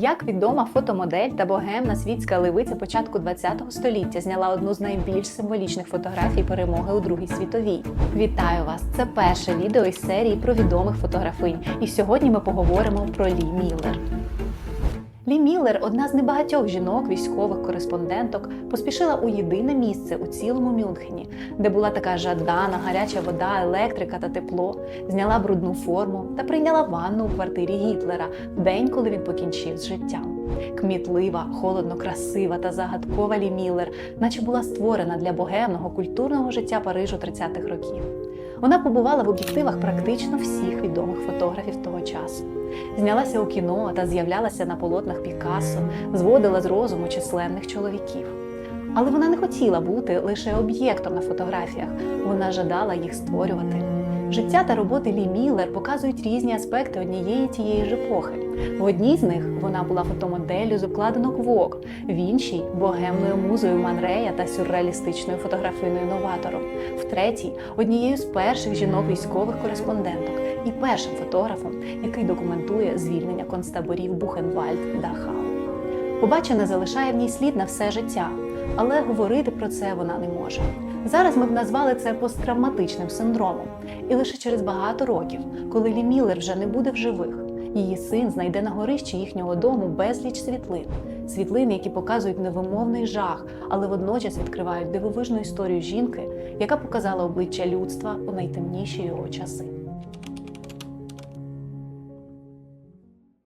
Як відома фотомодель та богемна світська левиця початку ХХ століття зняла одну з найбільш символічних фотографій перемоги у Другій світовій. Вітаю вас! Це перше відео із серії про відомих фотографинь. І сьогодні ми поговоримо про Лі Міллер. Лі Міллер, одна з небагатьох жінок, військових кореспонденток, поспішила у єдине місце у цілому Мюнхені, де була така жадана, гаряча вода, електрика та тепло, зняла брудну форму та прийняла ванну у квартирі Гітлера в день, коли він покінчив з життям. Кмітлива, холодно красива та загадкова Лі Міллер, наче була створена для богемного культурного життя Парижу 30-х років. Вона побувала в об'єктивах практично всіх відомих фотографів того часу. Знялася у кіно та з'являлася на полотнах Пікассо, зводила з розуму численних чоловіків. Але вона не хотіла бути лише об'єктом на фотографіях, вона жадала їх створювати. Життя та роботи Лі Міллер показують різні аспекти однієї тієї ж епохи. В одній з них вона була фотомоделлю з обкладинок Vogue, в іншій богемною музою Манрея та сюрреалістичною фотографиною новатором, в третій однією з перших жінок військових кореспонденток і першим фотографом, який документує звільнення концтаборів Бухенвальд Дахау. Побачене залишає в ній слід на все життя, але говорити про це вона не може. Зараз ми б назвали це посттравматичним синдромом. І лише через багато років, коли Лі Міллер вже не буде в живих, її син знайде на горищі їхнього дому безліч світлин. Світлини, які показують невимовний жах, але водночас відкривають дивовижну історію жінки, яка показала обличчя людства у найтемніші його часи.